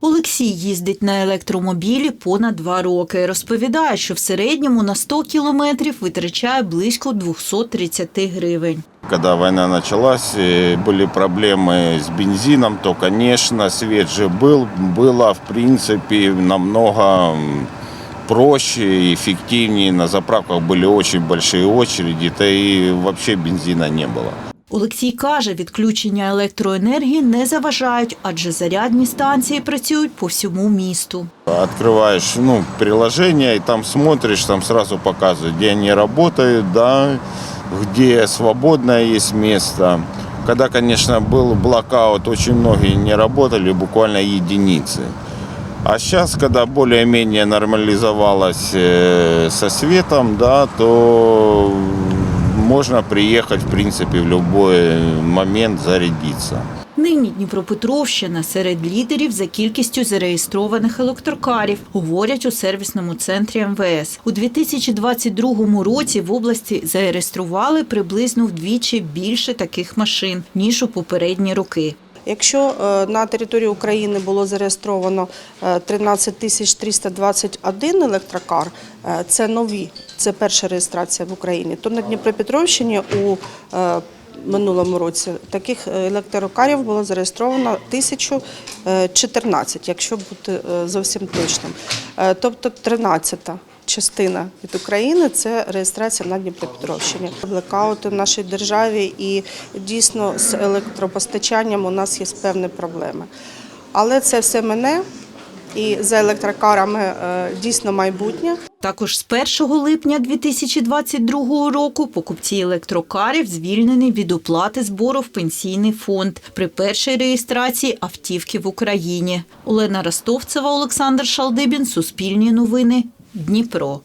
Олексій їздить на електромобілі понад два роки. Розповідає, що в середньому на 100 кілометрів витрачає близько 230 гривень. Когда война началась, э, были проблемы с бензином, то, конечно, свет же был. Было, в принципе, намного м, проще и эффективнее. На заправках были очень большие очереди, да и вообще бензина не было. Олексій каже, відключення електроенергії не заважають, адже зарядні станції працюють по всьому місту. Открываешь ну, приложение и там смотришь, там сразу показывают, где они работают, да, где свободное есть место. Когда, конечно, был блокаут, очень многие не работали, буквально единицы. А сейчас, когда более-менее нормализовалось э, со светом, да, то можно приехать, в принципе, в любой момент зарядиться. Нині Дніпропетровщина серед лідерів за кількістю зареєстрованих електрокарів, говорять у сервісному центрі МВС. У 2022 році в області зареєстрували приблизно вдвічі більше таких машин, ніж у попередні роки. Якщо е, на території України було зареєстровано е, 13 тисяч 321 електрокар, е, це нові, це перша реєстрація в Україні, то на Дніпропетровщині у е, минулому році таких електрокарів було зареєстровано 1014, якщо бути е, зовсім точним. Е, Тобто 13 частина від України це реєстрація на Дніпропетровщині. Блекаути в нашій державі і дійсно з електропостачанням у нас є певні проблеми. Але це все мене і за електрокарами е, дійсно майбутнє. Також з 1 липня 2022 року покупці електрокарів звільнені від оплати збору в пенсійний фонд при першій реєстрації автівки в Україні. Олена Ростовцева, Олександр Шалдибін, Суспільні новини, Дніпро.